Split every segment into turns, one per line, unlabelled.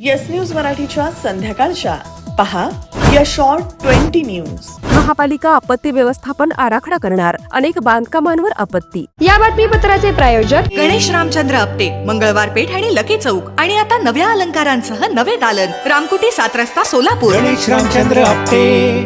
Yes news मराठीच्या संध्याकाळच्या. पहा या शॉर्ट ट्वेंटी न्यूज
महापालिका आपत्ती व्यवस्थापन आराखडा करणार. अनेक बांधकामांवर आपत्ती.
या बातमीपत्राचे प्रायोजक
गणेश रामचंद्र आपटे मंगळवार पेठ आणि लकी चौक आणि आता नव्या अलंकारांसह नवे दालन. रामकुटी सात रस्ता सोलापूर.
गणेश रामचंद्र आपटे.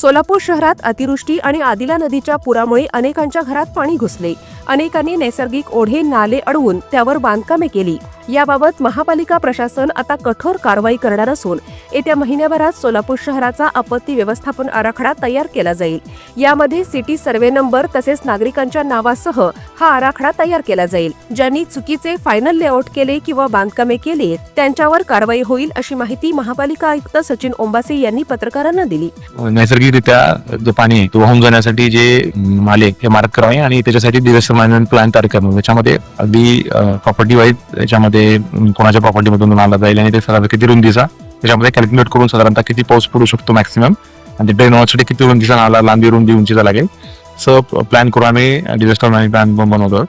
सोलापूर शहरात अतिवृष्टी आणि आदिला नदीच्या पुरामुळे अनेकांच्या घरात पाणी घुसले. अनेकांनी नैसर्गिक ओढे नाले अडवून त्यावर बांधकामे केली. याबाबत महापालिका प्रशासन आता कठोर कारवाई करणार असून येत्या महिन्याभरात सोलापूर शहराचा आपत्ती व्यवस्थापन आराखडा तयार केला जाईल. यामध्ये सिटी सर्वे नंबर तसेच नागरिकांच्या नावासह हा आराखडा तयार केला जाईल. ज्यांनी चुकीचे फायनल लेआउट केले किंवा बांधकामे केले त्यांच्यावर कारवाई होईल अशी माहिती महापालिका आयुक्त सचिन ओंबासे यांनी पत्रकारांना दिली.
नैसर्गिकरित्या जो पाणी आहे तो वाहून जाण्यासाठी जे माले हे मार्क करावे आणि त्याच्यासाठी डिझास्टर मॅनेजमेंट प्लॅन तयार करणं त्याच्यामध्ये अगदी प्रॉपर्टी वाईज त्याच्यामध्ये ते कोणाच्या प्रॉपर्टीमधून मधून जाईल आणि ते साधारण किती रुंदीचा त्याच्यामध्ये कॅल्क्युलेट करून साधारणतः किती पाऊस पडू शकतो मॅक्सिमम आणि ते ड्रेन होण्यासाठी किती रुंदीचा नाला लांबी रुंदी उंचीचा लागेल. सो प्लॅन करून आम्ही डिझास्टर मॅनेजमेंट प्लॅन बनवतो.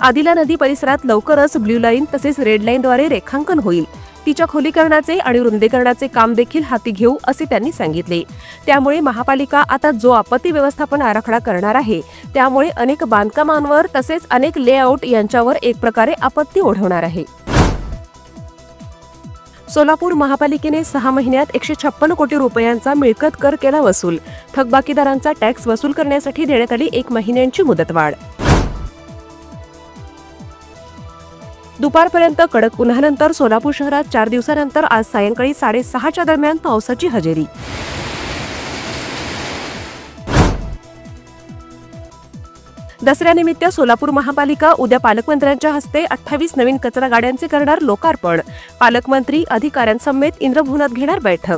आदिला नदी परिसरात लवकरच ब्ल्यू लाईन तसेच रेड लाईनद्वारे रेखांकन होईल. तिच्या खोलीकरणाचे आणि रुंदीकरणाचे काम देखील हाती घेऊ असे त्यांनी सांगितले. त्यामुळे महापालिका आता जो आपत्ती व्यवस्थापन आराखडा करणार आहे त्यामुळे अनेक बांधकामांवर तसेच अनेक लेआउट यांच्यावर एक प्रकारे आपत्ती ओढवणार आहे. सोलापूर महापालिकेने सहा महिन्यात एकशे छप्पन कोटी रुपयांचा मिळकत कर केला वसूल. थकबाकीदारांचा टॅक्स वसूल करण्यासाठी देण्यात आली एक महिन्यांची मुदतवाढ. दुपारपर्यंत कडक उन्हानंतर सोलापूर शहरात चार दिवसानंतर आज सायंकाळी साडेसहाच्या दरम्यान पावसाची हजेरी. दसऱ्यानिमित्त सोलापूर महापालिका उद्या पालकमंत्र्यांच्या हस्ते अठ्ठावीस नवीन कचरा गाड्यांचे करणार लोकार्पण. पालकमंत्री अधिकाऱ्यांसमेत इंद्रभुवनात घेणार बैठक.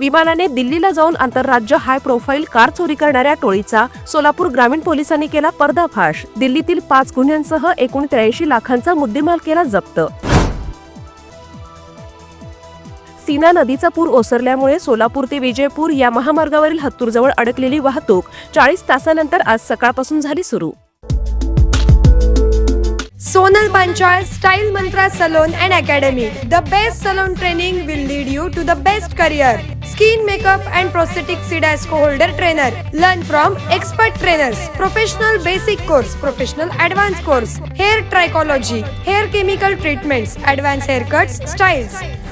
विमानाने दिल्लीला जाऊन आंतरराज्य हाय प्रोफाईल कार चोरी करणाऱ्या टोळीचा सोलापूर ग्रामीण पोलिसांनी केला पर्दाफाश. दिल्लीतील पाच गुन्ह्यांसह एकूण त्र्याऐंशी लाखांचा मुद्देमाल केला जप्त. सीना नदीचा पूर ओसरल्यामुळे सोलापूर ते विजयपूर या महामार्गावरील हत्तूरजवळ अडकलेली वाहतूक चाळीस तासानंतर आज सकाळपासून झाली सुरू.
Sonal Panchal style mantra salon and academy. The best salon training will lead you to the best career skin makeup and prosthetic CIDESCO holder trainer learn from expert trainers professional basic course professional advance course hair trichology hair chemical treatments advance hair cuts styles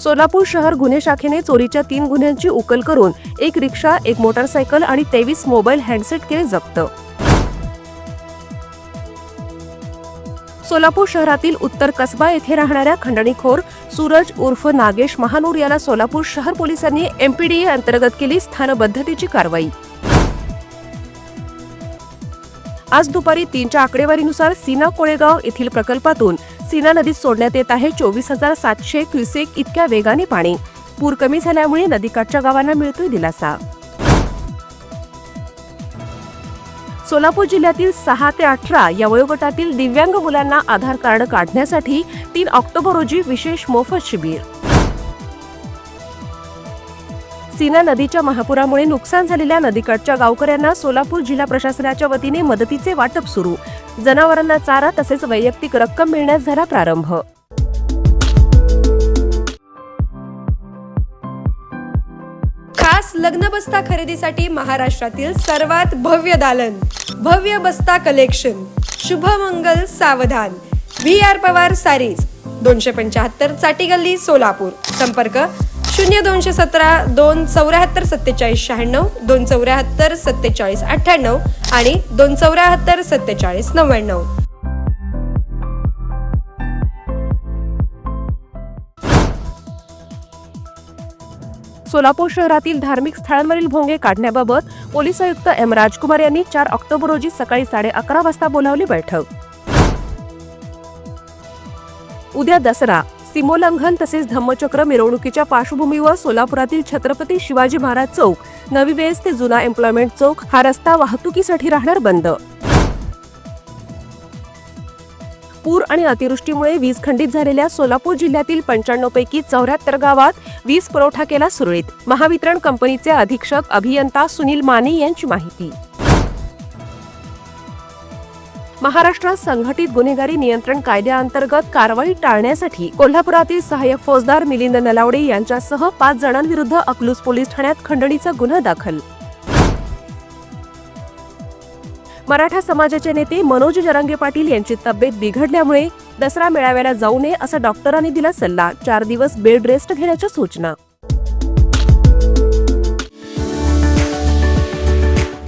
Solapur शहर गुन्हे शाखेने चोरीच्या तीन गुन्ह्यांची उकल करून एक रिक्षा एक मोटारसायकल आणि तेवीस मोबाईल हँडसेट केले जप्त. सोलापूर शहरातील उत्तर कसबा येथे राहणाऱ्या खंडणीखोर सूरज उर्फ नागेश महानूर याला सोलापूर शहर पोलिसांनी एमपीडीए अंतर्गत केली स्थानबद्धतेची कारवाई. आज दुपारी तीनच्या आकडेवारीनुसार सीना कोळेगाव येथील प्रकल्पातून सीना नदीत सोडण्यात येत आहे. चोवीस हजार सातशे क्युसेक इतक्या वेगाने पाणी. पूर कमी झाल्यामुळे नदीकाठच्या गावांना मिळतोय दिलासा. सोलापूर जिल्ह्यातील सहा ते अठरा या वयोगटातील दिव्यांग मुलांना आधार कार्ड काढण्यासाठी तीन ऑक्टोबर रोजी विशेष मोफत शिबिर. सीना नदीच्या महापुरामुळे नुकसान झालेल्या नदीकाठच्या गावकऱ्यांना सोलापूर जिल्हा प्रशासनाच्या वतीने मदतीचे वाटप सुरू. जनावरांना चारा तसेच वैयक्तिक रक्कम मिळण्यास झाला प्रारंभ.
खास लग्न बस्ता खरेदीसाठी महाराष्ट्रातील सर्वात भव्य दालन भव्य बस्ता कलेक्शन शुभमंगल सावधान. व्ही आर पवार सारीज दोनशे पंच्याहत्तर चाटी गल्ली सोलापूर. संपर्क शून्य दोनशे सतरा दोन चौऱ्याहत्तर सत्तेचाळीस शहाण्णव दोन चौऱ्याहत्तर सत्तेचाळीस अठ्ठ्याण्णव आणि दोन चौऱ्याहत्तर सत्तेचाळीस नव्याण्णव.
सोलापूर शहरातील धार्मिक स्थळांवरील भोंगे काढण्याबाबत पोलीस आयुक्त एम राजकुमार यांनी चार ऑक्टोबर रोजी सकाळी साडे अकरा वाजता बोलावली बैठक. उद्या दसरा. सीमोल्लंघन तसेच धम्मचक्र मिरवणुकीच्या पार्श्वभूमीवर सोलापुरातील छत्रपती शिवाजी महाराज चौक नवी वेस ते जुना एम्प्लॉयमेंट चौक हा रस्ता वाहतुकीसाठी राहणार बंद. पूर आणि अतिवृष्टीमुळे वीज खंडित झालेल्या सोलापूर जिल्ह्यातील पंच्याण्णव पैकी चौऱ्याहत्तर गावात वीज पुरवठा केला सुरळीत. महावितरण कंपनीचे अधीक्षक अभियंता सुनील माने यांची माहिती. महाराष्ट्रात संघटित गुन्हेगारी नियंत्रण कायद्याअंतर्गत कारवाई टाळण्यासाठी कोल्हापुरातील सहाय्यक फौजदार मिलिंद नलावडे यांच्यासह पाच जणांविरुद्ध अकलूज पोलीस ठाण्यात खंडणीचा गुन्हा दाखल. मराठा समाजाचे नेते मनोज जरांगे पाटील यांची तब्येत बिघडल्यामुळे दसरा मेळाव्याला जाऊ नये असा डॉक्टरांनी दिला सल्ला. चार दिवस बेड रेस्ट घेण्याच्या सूचना.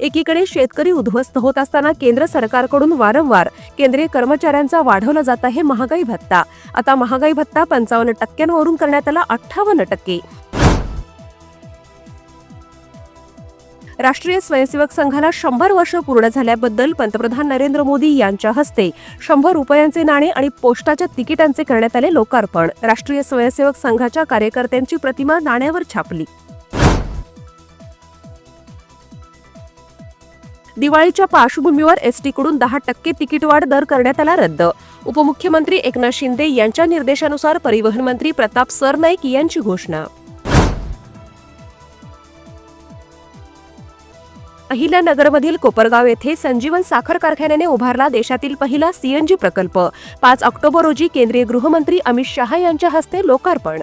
एकीकडे शेतकरी उद्ध्वस्त होत असताना केंद्र सरकारकडून वारंवार केंद्रीय कर्मचाऱ्यांचा वाढवला जात आहे महागाई भत्ता. आता महागाई भत्ता पंचावन्न टक्क्यांवरून करण्यात आला अठ्ठावन्न टक्के. राष्ट्रीय स्वयंसेवक संघाला शंभर वर्ष पूर्ण झाल्याबद्दल पंतप्रधान नरेंद्र मोदी यांच्या हस्ते शंभर रुपयांचे नाणे आणि पोस्टाच्या तिकिटांचे करण्यात आले लोकार्पण. राष्ट्रीय स्वयंसेवक संघाच्या कार्यकर्त्यांची प्रतिमा नाण्यावर छापली. दिवाळीच्या पार्श्वभूमीवर एसटीकडून दहा टक्के तिकीटवाढ दर करण्यात आला रद्द. उपमुख्यमंत्री एकनाथ शिंदे यांच्या निर्देशानुसार परिवहन मंत्री प्रताप सरनाईक यांची घोषणा. अहिल्यानगरमधील कोपरगाव येथे संजीवन साखर कारखान्याने उभारला देशातील पहिला सीएनजी प्रकल्प. पाच ऑक्टोबर रोजी केंद्रीय गृहमंत्री अमित शहा यांच्या हस्ते लोकार्पण.